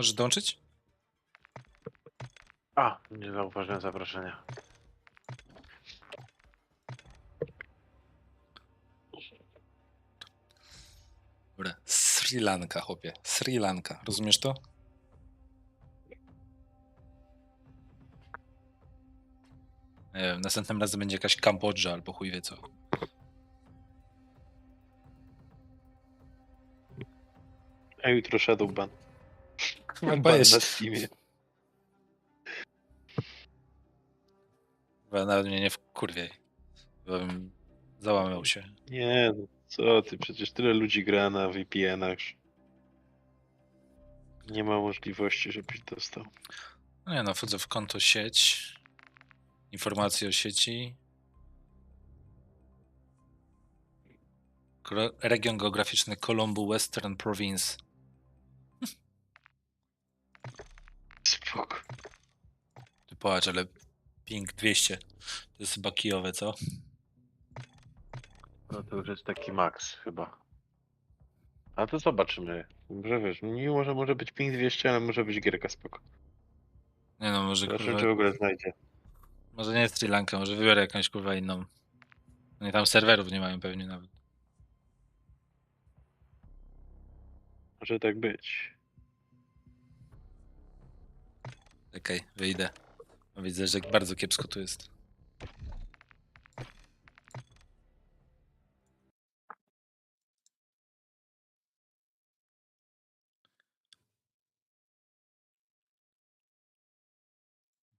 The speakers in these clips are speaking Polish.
Możesz dołączyć? A, nie zauważyłem zaproszenia. Dobra. Sri Lanka, chłopie. Sri Lanka. Rozumiesz to? Nie wiem, następnym razem będzie jakaś Kambodża albo chuj wie co. A jutro Shadowban. Chyba jest. na Steamie. Chyba Nawet mnie nie wkurwiej. Bo bym załamał się. Nie, no co ty, przecież tyle ludzi gra na VPN-ach. Nie ma możliwości, żebyś dostał. No nie no, wchodzę w konto sieć. Informacje o sieci. Region geograficzny Colombo Western Province. Spoko. Ty Patrz, ale ping 200. To jest chyba kijowe, co? No to już jest taki max chyba. A to zobaczymy. Może wiesz, mimo że może być ping 200, ale może być gierka spoko. Nie no, może Zobaczymy, kurwa, czy w ogóle znajdzie. może nie Sri Lanka, może wybiorę jakąś kurwa inną. Oni tam serwerów nie mają pewnie nawet. Może tak być. Okej, wyjdę. No Widzę, że bardzo kiepsko tu jest.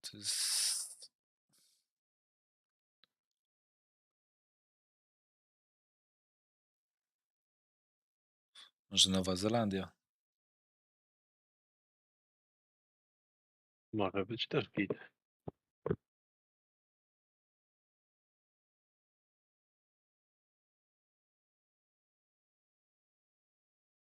To jest... Może Nowa Zelandia. Może być też git.